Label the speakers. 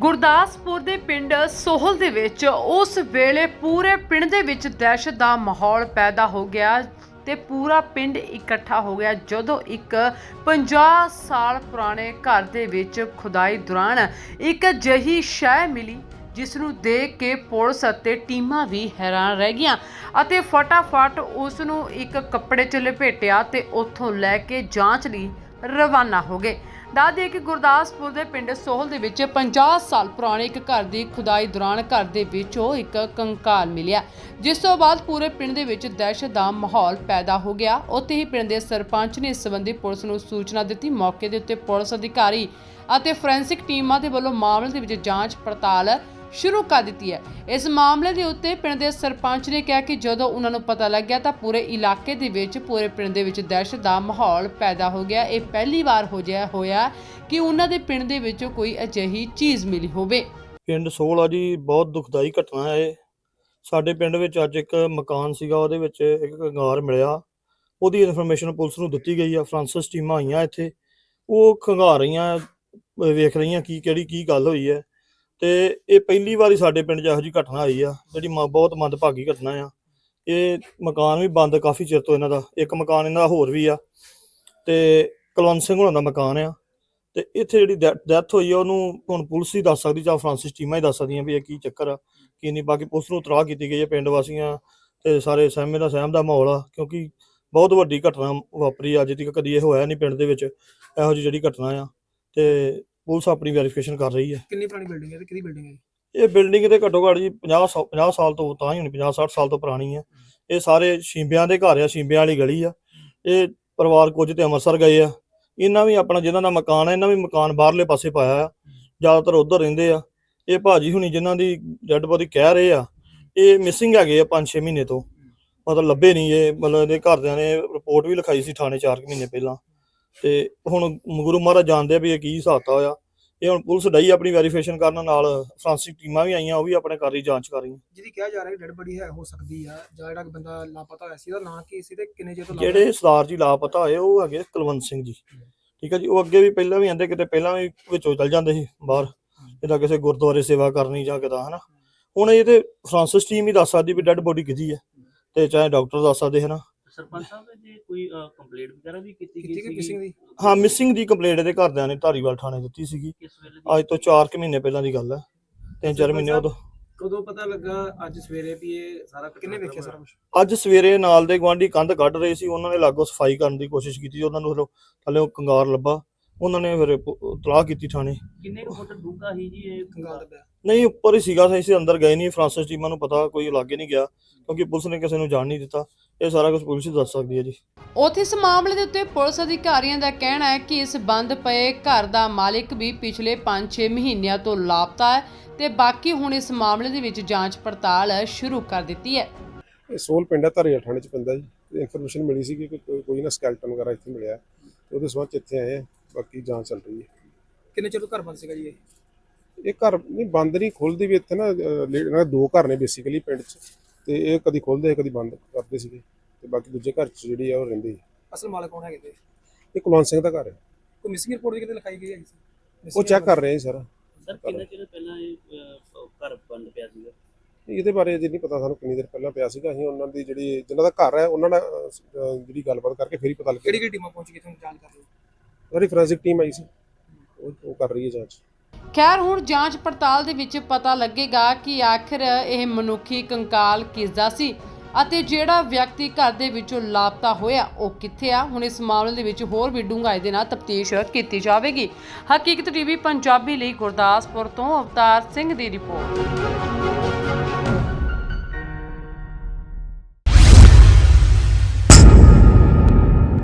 Speaker 1: ਗੁਰਦਾਸਪੁਰ ਦੇ ਪਿੰਡ ਸੋਹਲ ਦੇ ਵਿੱਚ ਉਸ ਵੇਲੇ ਪੂਰੇ ਪਿੰਡ ਦੇ ਵਿੱਚ ਦਹਿਸ਼ਤ ਦਾ ਮਾਹੌਲ ਪੈਦਾ ਹੋ ਗਿਆ ਤੇ ਪੂਰਾ ਪਿੰਡ ਇਕੱਠਾ ਹੋ ਗਿਆ ਜਦੋਂ ਇੱਕ 50 ਸਾਲ ਪੁਰਾਣੇ ਘਰ ਦੇ ਵਿੱਚ ਖੁਦਾਈ ਦੌਰਾਨ ਇੱਕ ਅਜਿਹੀ ਸ਼ੈ ਮਿਲੀ, ਜਿਸ ਨੂੰ ਦੇਖ ਕੇ ਪੁਲਿਸ ਅਤੇ ਟੀਮਾਂ ਵੀ ਹੈਰਾਨ ਰਹਿ ਗਈਆਂ ਅਤੇ ਫਟਾਫਟ ਉਸ ਨੂੰ ਇੱਕ ਕੱਪੜੇ 'ਚ ਲਪੇਟਿਆ ਤੇ ਉੱਥੋਂ ਲੈ ਕੇ ਜਾਂਚ ਲਈ ਰਵਾਨਾ ਹੋ ਗਏ। ਦੱਸ ਦਈਏ ਕਿ ਗੁਰਦਾਸਪੁਰ ਦੇ ਪਿੰਡ ਸੋਹਲ ਦੇ ਵਿੱਚ 50 ਸਾਲ ਪੁਰਾਣੇ ਇੱਕ ਘਰ ਦੀ ਖੁਦਾਈ ਦੌਰਾਨ ਘਰ ਦੇ ਵਿੱਚੋਂ ਇੱਕ ਕੰਕਾਲ ਮਿਲਿਆ, ਜਿਸ ਤੋਂ ਬਾਅਦ ਪੂਰੇ ਪਿੰਡ ਦੇ ਵਿੱਚ ਦਹਿਸ਼ਤ ਦਾ ਮਾਹੌਲ ਪੈਦਾ ਹੋ ਗਿਆ। ਉੱਥੇ ਹੀ ਪਿੰਡ ਦੇ ਸਰਪੰਚ ਨੇ ਇਸ ਸੰਬੰਧੀ ਪੁਲਿਸ ਨੂੰ ਸੂਚਨਾ ਦਿੱਤੀ। ਮੌਕੇ ਦੇ ਉੱਤੇ ਪੁਲਿਸ ਅਧਿਕਾਰੀ ਅਤੇ ਫੋਰੈਂਸਿਕ ਟੀਮਾਂ ਦੇ ਵੱਲੋਂ ਮਾਮਲੇ ਦੇ ਵਿੱਚ ਜਾਂਚ ਪੜਤਾਲ ਸ਼ੁਰੂ ਕਰ ਦਿੱਤੀ ਹੈ। ਇਸ ਮਾਮਲੇ ਦੇ ਉੱਤੇ ਪਿੰਡ ਦੇ ਸਰਪੰਚ ਨੇ ਕਿਹਾ ਕਿ ਜਦੋਂ ਉਹਨਾਂ ਨੂੰ ਪਤਾ ਲੱਗਿਆ ਤਾਂ ਪੂਰੇ ਇਲਾਕੇ ਦੇ ਵਿੱਚ, ਪੂਰੇ ਪਿੰਡ ਦੇ ਵਿੱਚ ਦਹਿਸ਼ਤ ਦਾ ਮਾਹੌਲ ਪੈਦਾ ਹੋ ਗਿਆ। ਇਹ ਪਹਿਲੀ ਵਾਰ ਹੋ ਜਿਆ ਹੋਇਆ ਕਿ ਉਹਨਾਂ ਦੇ ਪਿੰਡ ਦੇ ਵਿੱਚ ਕੋਈ ਅਜਿਹੀ ਚੀਜ਼ ਮਿਲੀ ਹੋਵੇ।
Speaker 2: ਪਿੰਡ ਸੋਹਲ ਜੀ, ਬਹੁਤ ਦੁਖਦਾਈ ਘਟਨਾ ਹੈ। ਸਾਡੇ ਪਿੰਡ ਵਿੱਚ ਅੱਜ ਇੱਕ ਮਕਾਨ ਸੀਗਾ, ਉਹਦੇ ਵਿੱਚ ਇੱਕ ਕੰਗਾਰ ਮਿਲਿਆ। ਉਹਦੀ ਇਨਫੋਰਮੇਸ਼ਨ ਪੁਲਿਸ ਨੂੰ ਦਿੱਤੀ ਗਈ ਆ ਫਰਾਂਸਿਸ ਟੀਮਾਂ ਆਈਆਂ ਇੱਥੇ। ਉਹ ਖੰਗਾਰ ਰਹੀਆਂ, ਵੇਖ ਰਹੀਆਂ ਕੀ ਕਿਹੜੀ ਕੀ ਗੱਲ ਹੋਈ ਹੈ। ਤੇ ਇਹ ਪਹਿਲੀ ਵਾਰੀ ਸਾਡੇ ਪਿੰਡ 'ਚ ਇਹੋ ਜਿਹੀ ਘਟਨਾ ਆਈ ਆ ਜਿਹੜੀ ਮ- ਬਹੁਤ ਮੰਦਭਾਗੀ ਘਟਨਾ ਆ। ਇਹ ਮਕਾਨ ਵੀ ਬੰਦ ਕਾਫੀ ਚਿਰ ਤੋਂ ਇਹਨਾਂ ਦਾ ਇੱਕ ਮਕਾਨ ਇਹਨਾਂ ਦਾ ਹੋਰ ਵੀ ਆ ਤੇ ਕੁਲਵੰਤ ਸਿੰਘ ਹੋਣਾ ਦਾ ਮਕਾਨ ਆ। ਤੇ ਇੱਥੇ ਜਿਹੜੀ ਡੈਥ ਹੋਈ ਆ ਉਹਨੂੰ ਹੁਣ ਪੁਲਿਸ ਹੀ ਦੱਸ ਸਕਦੀ ਜਾਂ ਫਰਾਂਸਿਸ ਟੀਮਾਂ ਹੀ ਦੱਸ ਸਕਦੀਆਂ ਵੀ ਇਹ ਕੀ ਚੱਕਰ ਆ ਕੀ ਨਹੀਂ ਬਾਕੀ ਪੁਲਿਸ ਨੂੰ ਤਲਾਹ ਕੀਤੀ ਗਈ ਹੈ ਪਿੰਡ ਵਾਸੀਆਂ ਤੇ ਸਾਰੇ ਸਹਿਮੇ ਦਾ ਸਹਿਮ ਦਾ ਮਾਹੌਲ ਆ ਕਿਉਂਕਿ ਬਹੁਤ ਵੱਡੀ ਘਟਨਾ ਵਾਪਰੀ ਆ, ਅੱਜ ਤੱਕ ਕਦੀ ਇਹ ਹੋਇਆ ਨਹੀਂ ਪਿੰਡ ਦੇ ਵਿੱਚ ਇਹੋ ਜਿਹੀ ਜਿਹੜੀ ਘਟਨਾ ਆ। ਤੇ ਪੁਲਿਸ ਆਪਣੀ ਵੈਰੀਫਿਕੇਸ਼ਨ ਕਰ ਰਹੀ ਹੈ।
Speaker 3: ਕਿੰਨੀ ਪੁਰਾਣੀ ਬਿਲਡਿੰਗ ਹੈ ਤੇ ਕਿਹਦੀ ਬਿਲਡਿੰਗ ਹੈ
Speaker 2: ਇਹ ਬਿਲਡਿੰਗ ਤੇ ਘੱਟੋ ਘੱਟ ਜੀ 50 ਸੌ- 50 ਸਾਲ ਤੋਂ ਤਾਂ ਹੀ ਹੋਣੀ 50 60 ਸਾਲ ਤੋਂ ਪੁਰਾਣੀ ਆ ਇਹ ਸਾਰੇ ਸ਼ੀਂਬਿਆਂ ਦੇ ਘਰ ਆ ਸ਼ੀਂਬਿਆਂ ਵਾਲੀ ਗਲੀ ਆ। ਇਹ ਪਰਿਵਾਰ ਕੁਝ ਤੇ ਅੰਮ੍ਰਿਤਸਰ ਗਏ ਆ। ਇਹਨਾਂ ਵੀ ਆਪਣਾ ਜਿਨ੍ਹਾਂ ਦਾ ਮਕਾਨ ਹੈ ਇਹਨਾਂ ਵੀ ਮਕਾਨ ਬਾਹਰਲੇ ਪਾਸੇ ਪਾਇਆ ਆ। ਜ਼ਿਆਦਾਤਰ ਉਧਰ ਰਹਿੰਦੇ ਆ। ਇਹ ਭਾਜੀ ਹੁਣੀ ਜਿਨ੍ਹਾਂ ਦੀ ਡੈੱਡ ਬੋਡੀ ਕਹਿ ਰਹੇ ਆ ਇਹ ਮਿਸਿੰਗ ਹੈਗੇ ਆ 5-6 ਮਹੀਨੇ ਤੋਂ। ਮਤਲਬ ਲੱਭੇ ਨਹੀਂ ਇਹ ਮਤਲਬ ਇਹਦੇ ਘਰਦਿਆਂ ਨੇ ਰਿਪੋਰਟ ਵੀ ਲਿਖਾਈ ਸੀ ਥਾਣੇ 4 ਮਹੀਨੇ ਪਹਿਲਾਂ। ਤੇ ਹੁਣ ਗੁਰੂ ਮਹਾਰਾਜ ਜਾਣਦੇ ਆ ਵੀ ਇਹ ਕੀ ਹਿਸਾਬਤਾ ਹੋਇਆ। ਇਹ ਹੁਣ ਪੁਲਿਸ ਡਈ ਆਪਣੀ ਵੈਰੀਫਿਕੇਸ਼ਨ ਕਰਨ ਨਾਲ ਫਰਾਂਸਿਕ ਟੀਮਾਂ ਵੀ ਆਈਆਂ ਉਹ ਵੀ ਆਪਣੇ ਕਰ ਰਹੀ ਜਾਂਚ ਕਰ ਰਹੀਆਂ।
Speaker 3: ਜਿਹਦੀ ਕਿਹਾ ਜਾ ਰਿਹਾ ਡੈਡ ਬੜੀ ਹੈ ਹੋ ਸਕਦੀ ਆ ਜਾਂ ਜਿਹੜਾ ਕਿ ਬੰਦਾ ਲਾਪਤਾ ਹੋਇਆ ਸੀ ਉਹਦਾ ਨਾਂ ਕੀ ਸੀ ਤੇ ਕਿੰਨੇ ਚਿਰ ਤੋਂ ਲਾਪਤਾ
Speaker 2: ਜਿਹੜੇ ਸਰਦਾਰ ਜੀ ਲਾਪਤਾ ਹੋਏ ਉਹ ਹੈਗੇ ਕੁਲਵੰਤ ਸਿੰਘ ਜੀ। ਠੀਕ ਹੈ ਜੀ ਉਹ ਅੱਗੇ ਵੀ ਪਹਿਲਾਂ ਵੀ ਆਂਦੇ ਕਿਤੇ ਪਹਿਲਾਂ ਵੀ ਵਿੱਚੋਂ ਚੱਲ ਜਾਂਦੇ ਸੀ ਬਾਹਰ ਜਿੱਦਾਂ ਕਿਸੇ ਗੁਰਦੁਆਰੇ ਸੇਵਾ ਕਰਨੀ ਜਾਂ ਕਿਦਾ ਹਨਾ। ਹੁਣ ਇਹ ਤੇ ਫਰਾਂਸਿਸ ਟੀਮ ਹੀ ਦੱਸ ਸਕਦੀ ਵੀ ਡੈੱਡ ਬੋਡੀ ਕਿਹਦੀ ਹੈ ਤੇ ਚਾਹੇ ਡਾਕਟਰ ਦੱਸ ਸਕਦੇ ਹਨਾ।
Speaker 4: ਸਰਪੰਚ ਸਾਹਿਬ ਜੀ ਕੋਈ ਕੰਪਲੇਂਟ ਵਗੈਰਾ ਵੀ ਕੀਤੀ
Speaker 3: ਕੀਤੀ
Speaker 4: ਗਈ
Speaker 3: ਕਿ
Speaker 4: ਸੀ
Speaker 3: ਮਿਸਿੰਗ ਦੀ?
Speaker 2: ਹਾਂ ਮਿਸਿੰਗ ਦੀ ਕੰਪਲੇਂਟ ਇਹਦੇ ਘਰਦਿਆਂ ਨੇ ਧਾਰੀਵਾਲ ਥਾਣੇ ਦਿੱਤੀ ਸੀਗੀ।
Speaker 4: ਕਿਸ ਵੇਲੇ
Speaker 2: ਅੱਜ ਤੋਂ 4 ਕੁ ਮਹੀਨੇ ਪਹਿਲਾਂ ਦੀ ਗੱਲ ਹੈ। ਤਿੰਨ ਚਾਰ ਮਹੀਨੇ ਉਦੋਂ।
Speaker 5: ਕਦੋਂ ਪਤਾ ਲੱਗਾ ਅੱਜ ਸਵੇਰੇ ਵੀ ਇਹ ਸਾਰਾ
Speaker 3: ਕਿੰਨੇ ਵੇਖਿਆ ਸਾਰਾ ਕੁਝ
Speaker 2: ਅੱਜ ਸਵੇਰੇ ਨਾਲ ਦੇ ਗਵਾਂਢੀ ਕੰਧ ਕੱਢ ਰਹੇ ਸੀ। ਉਹਨਾਂ ਨੇ ਲਾਗੋ ਸਫ਼ਾਈ ਕਰਨ ਦੀ ਕੋਸ਼ਿਸ਼ ਕੀਤੀ। ਉਹਨਾਂ ਨੂੰ ਫਿਰ ਥੱਲੇ ਕੰਗਾਰ ਲੱਭਾ। ਉਹਨਾਂ ਨੇ ਫਿਰ ਤਲਾਹ ਕੀਤੀ ਥਾਣੇ।
Speaker 4: ਕਿੰਨੇ ਕੁ ਫੁੱਟ ਡੂੰਘਾ ਸੀ ਜੀ ਇਹ?
Speaker 3: ਕੰਗਾਲ ਦਾ
Speaker 2: ਨਹੀਂ ਉੱਪਰ ਹੀ ਸੀਗਾ। ਅਸੀਂ ਅੰਦਰ ਗਏ ਨਹੀਂ ਫਰਾਂਸਿਸ ਟੀਮਾਂ ਨੂੰ ਪਤਾ ਕੋਈ ਲਾਗੇ ਨਹੀਂ ਗਿਆ। ਕਿਉਂਕਿ ਪੁਲਿਸ ਨੇ ਕਿਸੇ ਨੂੰ ਜਾਣ ਨਹੀਂ ਦਿੱਤਾ। ਇਹ ਸਾਰਾ ਕੁਝ ਪੁਲਿਸ ਹੀ ਦੱਸ ਸਕਦੀ ਹੈ ਜੀ।
Speaker 1: ਉੱਥੇ ਇਸ ਮਾਮਲੇ ਦੇ ਉੱਤੇ ਪੁਲਿਸ ਅਧਿਕਾਰੀਆਂ ਦਾ ਕਹਿਣਾ ਹੈ ਕਿ ਇਸ ਬੰਦ ਪਏ ਘਰ ਦਾ ਮਾਲਕ ਵੀ ਪਿਛਲੇ 5-6 ਮਹੀਨਿਆਂ ਤੋਂ ਲਾਪਤਾ ਹੈ ਤੇ ਬਾਕੀ ਹੁਣ ਇਸ ਮਾਮਲੇ ਦੇ ਵਿੱਚ ਜਾਂਚ ਪੜਤਾਲ ਸ਼ੁਰੂ ਕਰ ਦਿੱਤੀ ਹੈ।
Speaker 6: ਇਹ ਸੋਲ ਪਿੰਡ ਹੈ ਧਾਰੀਆ ਥਾਣੇ ਚ ਪੈਂਦਾ ਜੀ। ਇਨਫੋਰਮੇਸ਼ਨ ਮਿਲੀ ਸੀ ਕਿ ਕੋਈ ਕੋਈ ਨਾ ਸਕੈਲਟਨ ਵਗੈਰਾ ਇੱਥੇ ਮਿਲਿਆ ਉਹਦੇ ਸਬੰਧ ਚ ਇੱਥੇ ਆਏ ਹਾਂ। ਬਾਕੀ ਜਾਂਚ ਚੱਲ ਰਹੀ ਹੈ।
Speaker 3: ਕਿੰਨੇ ਚਿਰ ਤੋਂ ਘਰ ਬੰਦ ਸੀਗਾ ਜੀ ਇਹ?
Speaker 6: ਇਹ ਘਰ ਨਹੀਂ ਬੰਦ ਨਹੀਂ ਖੁੱਲਦੀ ਵੀ ਇੱਥੇ ਨਾ ਅਹ, ਲੇ- ਇਹਨਾਂ ਦੇ ਦੋ ਘਰ ਨੇ ਬੇਸਿਕਲੀ ਪਿੰਡ ਚ। ਤੇ ਇਹ ਕਦੀ ਖੁੱਲਦੇ ਕਦੀ ਬੰਦ ਕਰਦੇ ਸੀਗੇ। ਤੇ ਬਾਕੀ ਦੂਜੇ ਘਰ ਚ ਜਿਹੜੀ ਆ ਉਹ ਰਹਿੰਦੀ ਹੈ।
Speaker 3: ਅਸਲ ਮਾਲਕ ਕੌਣ ਹੈਗੇ ਤੇ?
Speaker 6: ਇਹ ਕੁਲਵੰਤ ਸਿੰਘ ਦਾ ਘਰ ਹੈ।
Speaker 3: ਕੋਈ ਮਿਸਿੰਗ ਰਿਪੋਰਟ ਵੀ ਕਿਤੇ ਲਿਖਾਈ ਗਈ ਹੈ ਜੀ
Speaker 6: ਉਹ ਚੈੱਕ ਕਰ ਰਹੇ ਹਾਂ ਸਰ।
Speaker 4: ਸਰ ਕਿੰਨੇ ਚਿਰ ਪਹਿਲਾਂ ਇਹ ਘਰ ਬੰਦ ਪਿਆ ਸੀਗਾ?
Speaker 6: ਇਹਦੇ ਬਾਰੇ ਅਜੇ ਨਹੀਂ ਪਤਾ ਸਾਨੂੰ ਕਿੰਨੀ ਦੇਰ ਪਹਿਲਾਂ ਪਿਆ ਸੀਗਾ। ਅਸੀਂ ਉਹਨਾਂ ਦੀ ਜਿਹੜੀ ਜਿਨ੍ਹਾਂ ਦਾ ਘਰ ਹੈ ਉਹਨਾਂ ਨਾਲ ਜਿਹੜੀ ਗੱਲਬਾਤ ਕਰਕੇ ਫਿਰ ਹੀ ਪਤਾ ਲੱਗਿਆ
Speaker 3: ਕਿਹੜੀ ਕਿਹੜੀ ਟੀਮਾਂ ਪਹੁੰਚ ਗਈ ਤੁਹਾਨੂੰ ਜਾਂਚ ਕਰ ਰਹੀ
Speaker 6: ਸਾਡੀ ਫੋਰੈਂਸਿਕ ਟੀਮ ਆਈ ਸੀ। ਉਹ ਉਹ ਕਰ ਰਹੀ ਹੈ ਜਾਂਚ।
Speaker 1: ਖੈਰ, ਹੁਣ ਜਾਂਚ ਪੜਤਾਲ ਦੇ ਵਿੱਚ ਪਤਾ ਲੱਗੇਗਾ ਕਿ ਆਖਿਰ ਇਹ ਮਨੁੱਖੀ ਕੰਕਾਲ ਕਿਸ ਦਾ ਸੀ ਅਤੇ ਜਿਹੜਾ ਵਿਅਕਤੀ ਘਰ ਦੇ ਵਿੱਚੋਂ ਲਾਪਤਾ ਹੋਇਆ, ਉਹ ਕਿੱਥੇ ਆ? ਹੁਣ ਇਸ ਮਾਮਲੇ ਦੇ ਵਿੱਚ ਹੋਰ ਵੀ ਡੂੰਘਾਈ ਦੇ ਨਾਲ ਤਫਤੀਸ਼ ਕੀਤੀ ਜਾਵੇਗੀ। ਹਕੀਕਤ ਟੀਵੀ ਪੰਜਾਬੀ ਲਈ ਗੁਰਦਾਸਪੁਰ ਤੋਂ ਅਵਤਾਰ ਸਿੰਘ ਦੀ ਰਿਪੋਰਟ।